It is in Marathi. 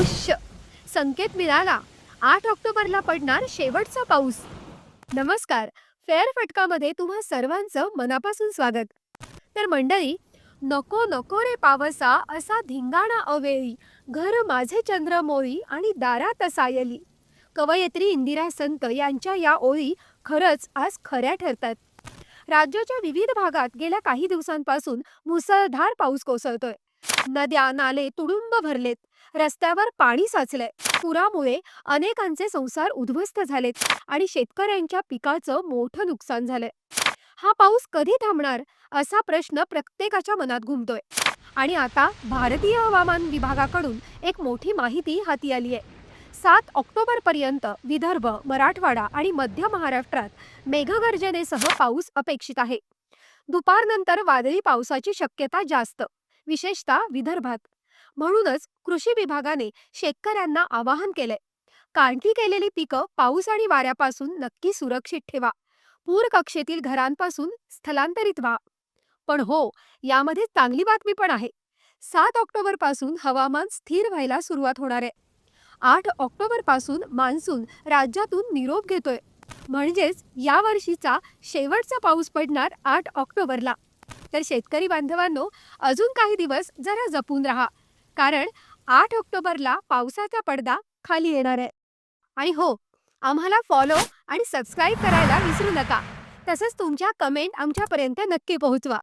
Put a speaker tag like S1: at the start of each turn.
S1: हुश संकेत मिळाला. आठ ऑक्टोबरला पडणार शेवटचा पाऊस. नमस्कार. फेअर फटकामध्ये तुम्हा सर्वांचं मनापासून स्वागत. तर मंडळी नको नको रे पावसा असा धिंगाणा अवेळी. घर माझे चंद्रमोळी आणि दारात सायली. कवयित्री इंदिरा संत यांच्या या ओळी खरंच आज खऱ्या ठरतात. राज्याच्या विविध भागात गेल्या काही दिवसांपासून मुसळधार पाऊस कोसळतोय. नद्या नाले तुडुंब भरलेत. रस्त्यावर पाणी साचलंय. पुरामुळे अनेकांचे संसार उद्ध्वस्त झालेत आणि शेतकऱ्यांच्या पिकाचं मोठं नुकसान झालंय. हा पाऊस कधी थांबणार असा प्रश्न प्रत्येकाच्या मनात घुमतोय. आणि आता भारतीय हवामान विभागाकडून एक मोठी माहिती हाती आली आहे सात ऑक्टोबर पर्यंत विदर्भ मराठवाडा आणि मध्य महाराष्ट्रात मेघगर्जनेसह पाऊस अपेक्षित आहे. दुपारनंतर वादळी पावसाची शक्यता जास्त. विशेषतः विदर्भात. म्हणूनच कृषी विभागाने शेतकऱ्यांना आवाहन केलंय. काढणी केलेली पिकं पाऊस आणि वाऱ्यापासून नक्की सुरक्षित ठेवा. पूर कक्षेतील घरांपासून स्थलांतरित व्हा. पण हो यामध्ये चांगली बातमी पण आहे. सात ऑक्टोबरपासून हवामान स्थिर व्हायला सुरुवात होणार आहे. आठ ऑक्टोबरपासून मान्सून राज्यातून निरोप घेतोय. म्हणजेच या वर्षीचा शेवटचा पाऊस पडणार आठ ऑक्टोबरला. तर शेतकरी बांधवांनो अजून काही दिवस जरा जपून राहा. कारण आठ ऑक्टोबरला पावसाचा पडदा खाली येणार आहे. आणि हो आम्हाला फॉलो आणि सबस्क्राईब करायला विसरू नका. तसंच तुमच्या कमेंट आमच्यापर्यंत नक्की पोहोचवा.